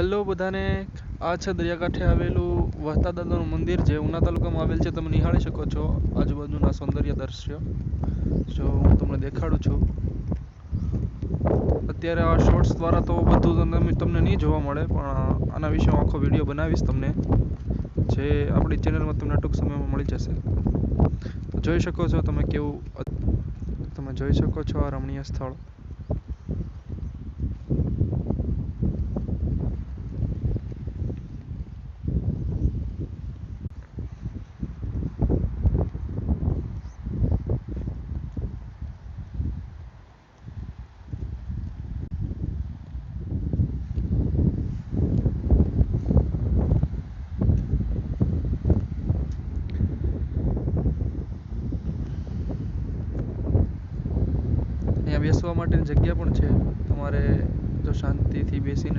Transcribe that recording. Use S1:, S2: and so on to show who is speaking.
S1: Hello બધાને, આ છે દરિયાકાંઠે આવેલું વહતા દાદાનું મંદિર જે ઉના તાલુકામાં આવેલ છે. તમે નિહાળી શકો છો આજુબાજુના સૌંદર્ય દ્રશ્ય જો હું તમને દેખાડું છું. અત્યારે આ શોર્ટ્સ દ્વારા તો બધું તમને નહીં જોવા મળે, પણ આના વિશે હું આખો વીડિયો બનાવીશ તમને, જે આપણી ચેનલમાં તમને ટૂંક સમયમાં મળી જશે. જોઈ શકો છો તમે કેવું તમે જોઈ શકો છો આ રમણીય સ્થળ. અહીંયા બેસવા માટેની જગ્યા પણ છે. તમારે જો શાંતિથી બેસીને